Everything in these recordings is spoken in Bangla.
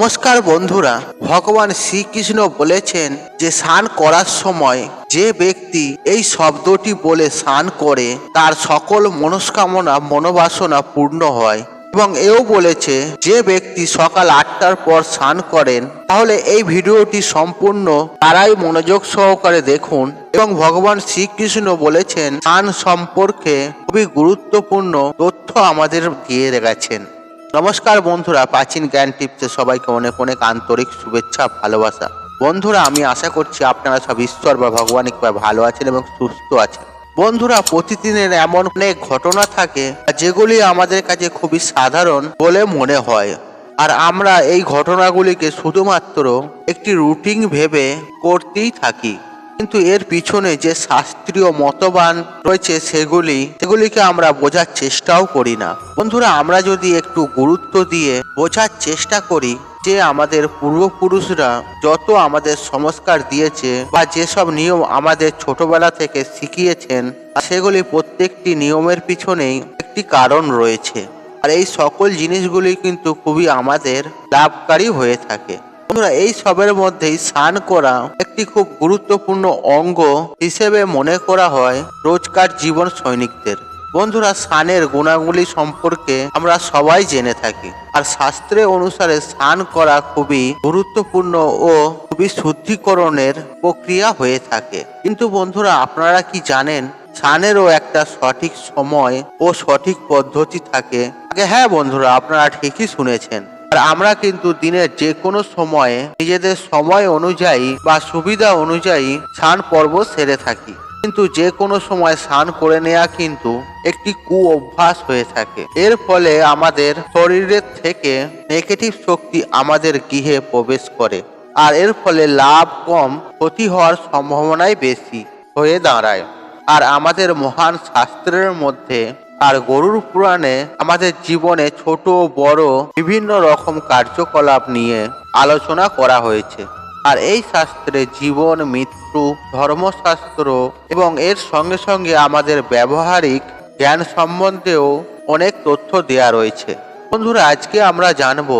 নমস্কার বন্ধুরা, ভগবান শ্রীকৃষ্ণ বলেছেন যে স্নান করার সময় যে ব্যক্তি এই শব্দটি বলে স্নান করে, তার সকল মনস্কামনা, মনোবাসনা পূর্ণ হয়। এবং এও বলেছে, যে ব্যক্তি সকাল আটটার পর স্নান করেন, তাহলে এই ভিডিওটি সম্পূর্ণ তারাই মনোযোগ সহকারে দেখুন। এবং ভগবান শ্রীকৃষ্ণ বলেছেন, স্নান সম্পর্কে খুবই গুরুত্বপূর্ণ তথ্য আমাদের দিয়ে গেছেন। নমস্কার বন্ধুরা, প্রাচীন জ্ঞান টিপসে সবাইকে অনেক অনেক আন্তরিক শুভেচ্ছা, ভালোবাসা। বন্ধুরা, আমি আশা করছি আপনারা সব ঈশ্বর বা ভগবানিকভাবে ভালো আছেন এবং সুস্থ আছেন। বন্ধুরা, প্রতিদিনের এমন অনেক ঘটনা থাকে যেগুলি আমাদের কাছে খুবই সাধারণ বলে মনে হয়। আর আমরা এই ঘটনাগুলিকে শুধুমাত্র একটি রুটিন ভেবে করতেই থাকি। কিন্তু এর পিছনে যে শাস্ত্রীয় মতবান রয়েছে সেগুলি, সেগুলিকে আমরা বোঝার চেষ্টাও করি না। বন্ধুরা, আমরা যদি একটু গুরুত্ব দিয়ে বোঝার চেষ্টা করি যে আমাদের পূর্বপুরুষরা যত আমাদের সংস্কার দিয়েছে বা যেসব নিয়ম আমাদের ছোটবেলা থেকে শিখিয়েছেন, সেগুলি প্রত্যেকটি নিয়মের পিছনেই একটি কারণ রয়েছে। আর এই সকল জিনিসগুলি কিন্তু খুবই আমাদের লাভকারী হয়ে থাকে। বন্ধুরা, এই সবের মধ্যেই স্নান করা একটি খুব গুরুত্বপূর্ণ অঙ্গ হিসেবে মনে করা হয় রোজকার জীবন সৈনিকদের। বন্ধুরা, স্নানের গুণাগুলি সম্পর্কে আমরা সবাই জেনে থাকি আর শাস্ত্রে অনুসারে স্নান করা খুবই গুরুত্বপূর্ণ ও খুবই শুদ্ধিকরণের প্রক্রিয়া হয়ে থাকে। কিন্তু বন্ধুরা, আপনারা কি জানেন স্নানেরও একটা সঠিক সময় ও সঠিক পদ্ধতি থাকে? আগে হ্যাঁ বন্ধুরা, আপনারা ঠিকই শুনেছেন। আর আমরা কিন্তু দিনের যে কোনো সময়ে নিজেদের সময় অনুযায়ী বা সুবিধা অনুযায়ী স্নান পর্ব সেরে থাকি। কিন্তু যে কোনো সময় স্নান করে নেওয়া কিন্তু একটি কু অভ্যাস হয়ে থাকে। এর ফলে আমাদের শরীরের থেকে নেগেটিভ শক্তি আমাদের গৃহে প্রবেশ করে। আর এর ফলে লাভ কম, ক্ষতি হওয়ার সম্ভাবনাই বেশি হয়ে দাঁড়ায়। আর আমাদের মহান শাস্ত্রের মধ্যে আর গরুর পুরাণে আমাদের জীবনে ছোট বড় বিভিন্ন রকম কার্যকলাপ নিয়ে আলোচনা করা হয়েছে। আর এই শাস্ত্রে জীবন, মৃত্যু, ধর্মশাস্ত্র এবং এর সঙ্গে সঙ্গে আমাদের ব্যবহারিক জ্ঞান সম্বন্ধেও অনেক তথ্য দেয়া রয়েছে। বন্ধুরা, আজকে আমরা জানব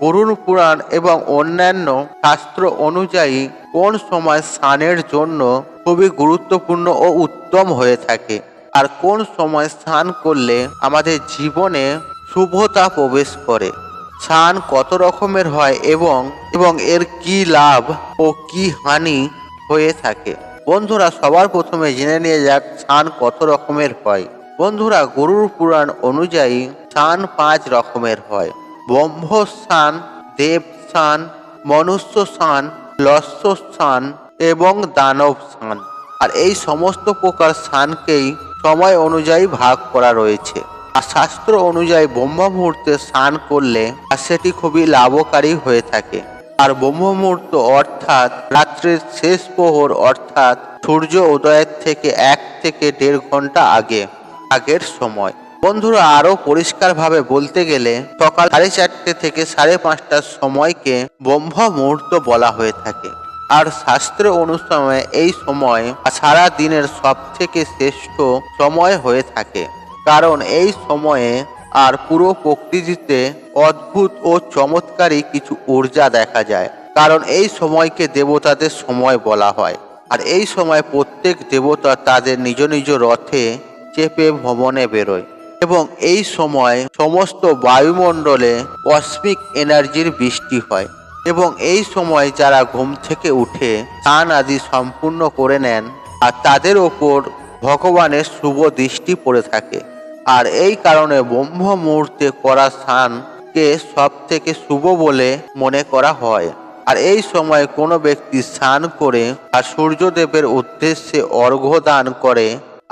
গরুর পুরাণ এবং অন্যান্য শাস্ত্র অনুযায়ী কোন সময় স্নানের জন্য খুবই গুরুত্বপূর্ণ ও উত্তম হয়ে থাকে। আর কোন সময় স্নান করলে আমাদের জীবনে শুভতা প্রবেশ করে? স্নান কত রকমের হয় এবং এবং এর কি লাভ ও কি হানি হয়ে থাকে? বন্ধুরা, সবার প্রথমে জেনে নিয়ে যাক স্নান কত রকমের হয়। বন্ধুরা, গরুর পুরাণ অনুযায়ী স্নান পাঁচ রকমের হয়। ব্রহ্ম স্নান, দেব স্নান, মনুষ্য স্থান লস্য স্থান এবং দানব স্থান আর এই সমস্ত প্রকার স্নানকেই সময় অনুযায়ী ভাগ করা রয়েছে। আর শাস্ত্র অনুযায়ী ব্রহ্ম মুহূর্তে স্নান করলে সেটি খুবই লাভকারী হয়ে থাকে। আর ব্রহ্ম মুহূর্ত অর্থাৎ রাত্রের শেষ প্রহর অর্থাৎ সূর্য উদয়ের থেকে এক থেকে দেড় ঘণ্টা আগে, আগের সময়। বন্ধুরা আরও পরিষ্কারভাবে বলতে গেলে সকাল সাড়ে চারটে থেকে সাড়ে পাঁচটার সময়কে ব্রহ্ম মুহূর্ত বলা হয়ে থাকে। আর শাস্ত্র অনুসারে এই সময় সারা দিনের সব থেকে শ্রেষ্ঠ সময় হয়ে থাকে। কারণ এই সময়ে আর পুরো প্রকৃতিতে অদ্ভুত ও চমৎকারী কিছু ঊর্জা দেখা যায়। কারণ এই সময়কে দেবতাদের সময় বলা হয়। আর এই সময় প্রত্যেক দেবতা তাদের নিজ নিজ রথে চেপে ভ্রমণে বেরোয়। এবং এই সময় সমস্ত বায়ুমণ্ডলে কসমিক এনার্জির বৃষ্টি হয়। এবং এই সময় যারা ঘুম থেকে উঠে স্নান আদি সম্পূর্ণ করে নেন, আর তাদের ওপর ভগবানের শুভ দৃষ্টি পড়ে থাকে। আর এই কারণে ব্রহ্ম মুহূর্তে করা স্নানকে সব থেকে শুভ বলে মনে করা হয়। আর এই সময় কোনো ব্যক্তি স্নান করে আর সূর্যদেবের উদ্দেশ্যে অর্ঘ্য দান করে,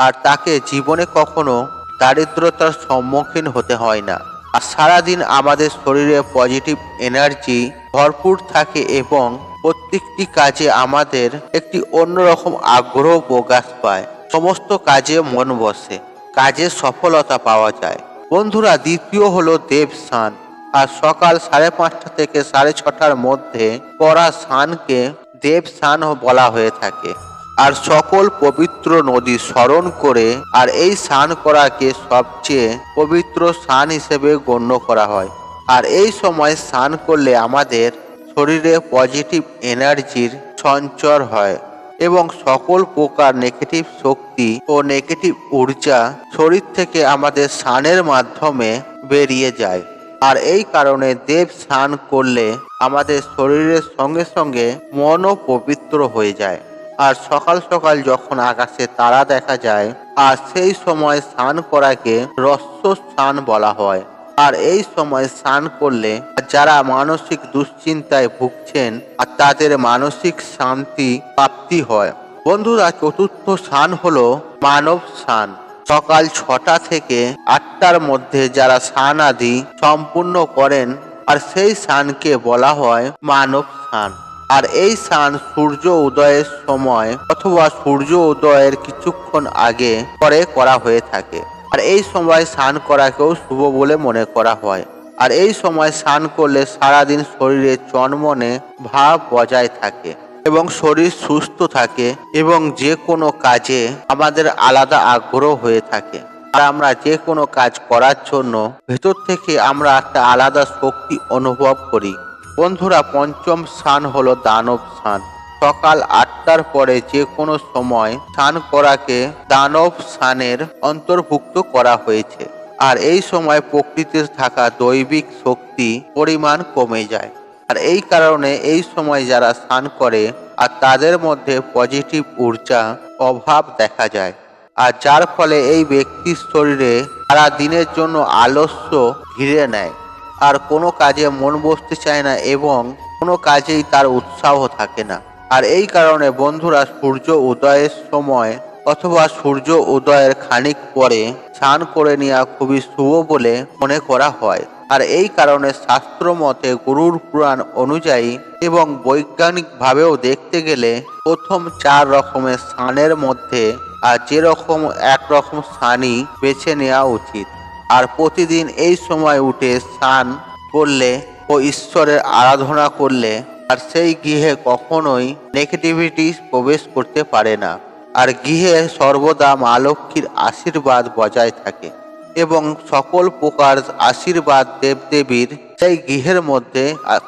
আর তাকে জীবনে কখনো দারিদ্রতার সম্মুখীন হতে হয় না। আর সারাদিন আমাদের শরীরে পজিটিভ এনার্জি ভরপুর থাকে এবং প্রত্যেকটি কাজে আমাদের একটি অন্যরকম আগ্রহ প্রকাশ পায়। সমস্ত কাজে মন বসে, কাজে সফলতা পাওয়া যায়। বন্ধুরা, দ্বিতীয় হলো দেব স্নান। আর সকাল সাড়ে পাঁচটা থেকে সাড়ে ছটার মধ্যে করা স্নানকে দেব স্নান বলা হয়ে থাকে। আর সকল পবিত্র নদী স্মরণ করে আর এই স্নান করাকে সবচেয়ে পবিত্র স্নান হিসেবে গণ্য করা হয়। আর এই সময় স্নান করলে আমাদের শরীরে পজিটিভ এনার্জির সঞ্চর হয় এবং সকল প্রকার নেগেটিভ শক্তি ও নেগেটিভ ঊর্জা শরীর থেকে আমাদের স্নানের মাধ্যমে বেরিয়ে যায়। আর এই কারণে দেব স্নান করলে আমাদের শরীরের সঙ্গে সঙ্গে মনও পবিত্র হয়ে যায়। আর সকাল সকাল যখন আকাশে তারা দেখা যায়, আর সেই সময় স্নান করাকে রস্য স্নান বলা হয়। আর এই সময় স্নান করলে যারা মানসিক দুশ্চিন্তায় ভুগছেন, আর তাদের মানসিক শান্তি প্রাপ্তি হয়। বন্ধুরা, চতুর্থ স্নান হলো মানব স্নান। সকাল ছটা থেকে আটটার মধ্যে যারা স্নান আদি সম্পূর্ণ করেন, আর সেই স্নানকে বলা হয় মানব স্নান। আর এই স্নান সূর্য উদয়ের সময় অথবা সূর্য উদয়ের কিছুক্ষণ আগে পরে করা হয়ে থাকে। আর এই সময় স্নান করাকেও শুভ বলে মনে করা হয়। আর এই সময় স্নান করলে সারাদিন শরীরে চনমনে ভাব বজায় থাকে এবং শরীর সুস্থ থাকে এবং যে কোনো কাজে আমাদের আলাদা আগ্রহ হয়ে থাকে। আর আমরা যে কোনো কাজ করার জন্য ভেতর থেকে আমরা একটা আলাদা শক্তি অনুভব করি। বন্ধুরা, পঞ্চম স্থান হলো দানব স্থান। সকাল আটটার পরে যে কোনো সময় স্নান করাকে দানব স্নানের অন্তর্ভুক্ত করা হয়েছে। আর এই সময় প্রকৃতির থাকা দৈবিক শক্তি পরিমাণ কমে যায়। আর এই কারণে এই সময় যারা স্নান করে, আর তাদের মধ্যে পজিটিভ ঊর্জা অভাব দেখা যায়। আর যার ফলে এই ব্যক্তির শরীরে সারা দিনের জন্য আলস্য ঘিরে নেয়। আর কোনো কাজে মন বসতে চায় না এবং কোনো কাজেই তার উৎসাহ থাকে না। আর এই কারণে বন্ধুরা সূর্য উদয়ের সময় অথবা সূর্য উদয়ের খানিক পরে স্নান করে নেওয়া খুবই শুভ বলে মনে করা হয়। আর এই কারণে শাস্ত্র মতে গুরুর পুরাণ অনুযায়ী এবং বৈজ্ঞানিকভাবেও দেখতে গেলে প্রথম চার রকমের স্নানের মধ্যে আর যেরকম একরকম স্নানই বেছে নেওয়া উচিত। আর প্রতিদিন এই সময় উঠে স্নান করলে ও ঈশ্বরের আরাধনা করলে আর সেই গৃহে কখনোই নেগেটিভিটি প্রবেশ করতে পারে না। আর গৃহে সর্বদা মা লক্ষ্মীর আশীর্বাদ বজায় থাকে এবং সকল প্রকার আশীর্বাদ দেবদেবীর সেই গৃহের মধ্যে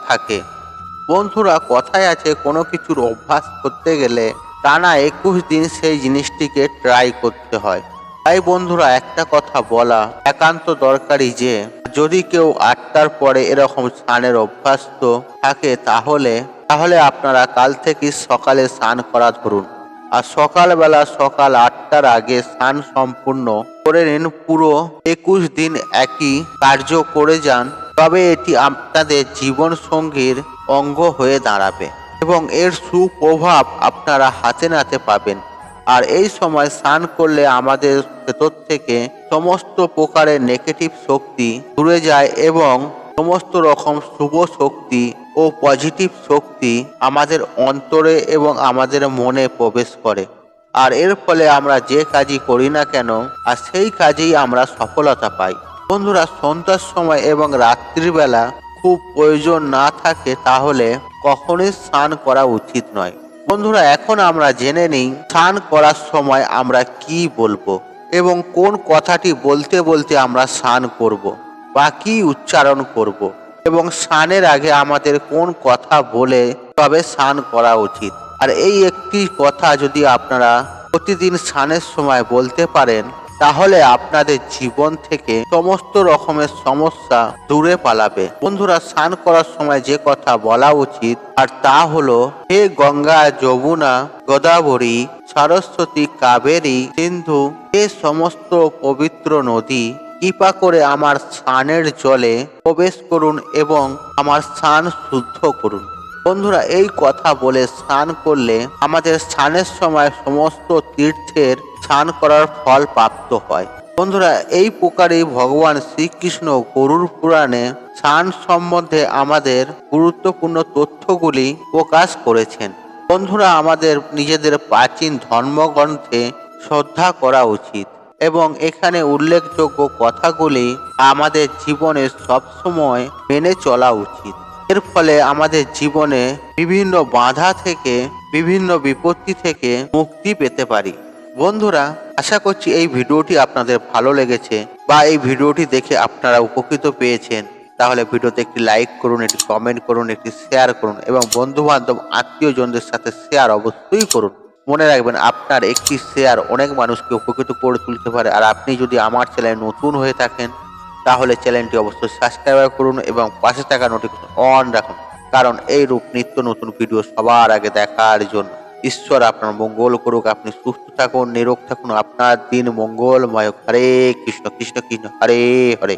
থাকে। বন্ধুরা, কথায় আছে কোনো কিছুর অভ্যাস করতে গেলে টানা একুশ দিন সেই জিনিসটিকে ট্রাই করতে হয়। তাই বন্ধুরা, একটা কথা বলা একান্ত দরকারি যে, যদি কেউ আটটার পরে এরকম স্নানের অভ্যাস তো থাকে তাহলে তাহলে আপনারা কাল থেকে সকালে স্নান করা ধরুন। আর সকালবেলা সকাল আটটার আগে স্নান সম্পূর্ণ করে নিন, পুরো একুশ দিন একই কার্য করে যান, তবে এটি আপনাদের জীবন সঙ্গীর অঙ্গ হয়ে দাঁড়াবে এবং এর সুপ্রভাব আপনারা হাতে নাতে পাবেন। আর এই সময় স্নান করলে আমাদের ভেতর থেকে সমস্ত প্রকারের নেগেটিভ শক্তি দূরে যায় এবং সমস্ত রকম শুভ শক্তি ও পজিটিভ শক্তি আমাদের অন্তরে এবং আমাদের মনে প্রবেশ করে। আর এর ফলে আমরা যে কাজই করি না কেন, আর সেই কাজেই আমরা সফলতা পাই। বন্ধুরা, সন্ধ্যার সময় এবং রাত্রিবেলা খুব প্রয়োজন না থাকে তাহলে কখনোই স্নান করা উচিত নয়। বন্ধুরা, এখন আমরা জেনে নিই স্নান করার সময় আমরা কি বলব এবং কোন কথাটি বলতে বলতে আমরা স্নান করব বা কি উচ্চারণ করব এবং স্নানের আগে আমাদের কোন কথা বলে তবে স্নান করা উচিত। আর এই একটি কথা যদি আপনারা প্রতিদিন স্নানের সময় বলতে পারেন তাহলে আপনাদের জীবন থেকে সমস্ত রকমের সমস্যা দূরে পালাবে। বন্ধুরা, স্নান করার সময় যে কথা বলা উচিত, আর তা হলো, হে গঙ্গা, যমুনা, গোদাবরী, সরস্বতী, কাবেরী, সিন্ধু এ সমস্ত পবিত্র নদী, কৃপা করে আমার স্নানের জলে প্রবেশ করুন এবং আমার স্নান শুদ্ধ করুন। বন্ধুরা, এই কথা বলে স্নান করলে আমাদের স্নানের সময় সমস্ত তীর্থের স্নান করার ফল প্রাপ্ত হয়। বন্ধুরা, এই প্রকারেই ভগবান শ্রীকৃষ্ণ গরুর পুরাণে স্নান সম্বন্ধে আমাদের গুরুত্বপূর্ণ তথ্যগুলি প্রকাশ করেছেন। বন্ধুরা, আমাদের নিজেদের প্রাচীন ধর্মগ্রন্থে শ্রদ্ধা করা উচিত এবং এখানে উল্লেখযোগ্য কথাগুলি আমাদের জীবনে সবসময় মেনে চলা উচিত। এর ফলে আমাদের জীবনে বিভিন্ন বাধা থেকে, বিভিন্ন বিপত্তি থেকে মুক্তি পেতে পারি। বন্ধুরা, আশা করছি এই ভিডিওটি আপনাদের ভালো লেগেছে বা এই ভিডিওটি দেখে আপনারা উপকৃত পেয়েছেন। তাহলে ভিডিওতে একটি লাইক করুন, একটি কমেন্ট করুন, একটি শেয়ার করুন এবং বন্ধু বান্ধব আত্মীয় জনদের সাথে শেয়ার অবশ্যই করুন। মনে রাখবেন, আপনার একটি শেয়ার অনেক মানুষকে উপকৃত করে তুলতে পারে। আর আপনি যদি আমার চ্যানেলে নতুন হয়ে থাকেন, তাহলে চ্যানেলটি অবশ্যই সাবস্ক্রাইব করুন এবং পাশে থাকা নোটিফিকেশন অন রাখুন। কারণ এই রূপ নিত্য নতুন ভিডিও সবার আগে দেখার জন্য। ঈশ্বর আপনার মঙ্গল করুক, আপনি সুস্থ থাকুন, নিরোগ থাকুন, আপনার দিন মঙ্গলময়। হরে কৃষ্ণ কৃষ্ণ কৃষ্ণ, হরে হরে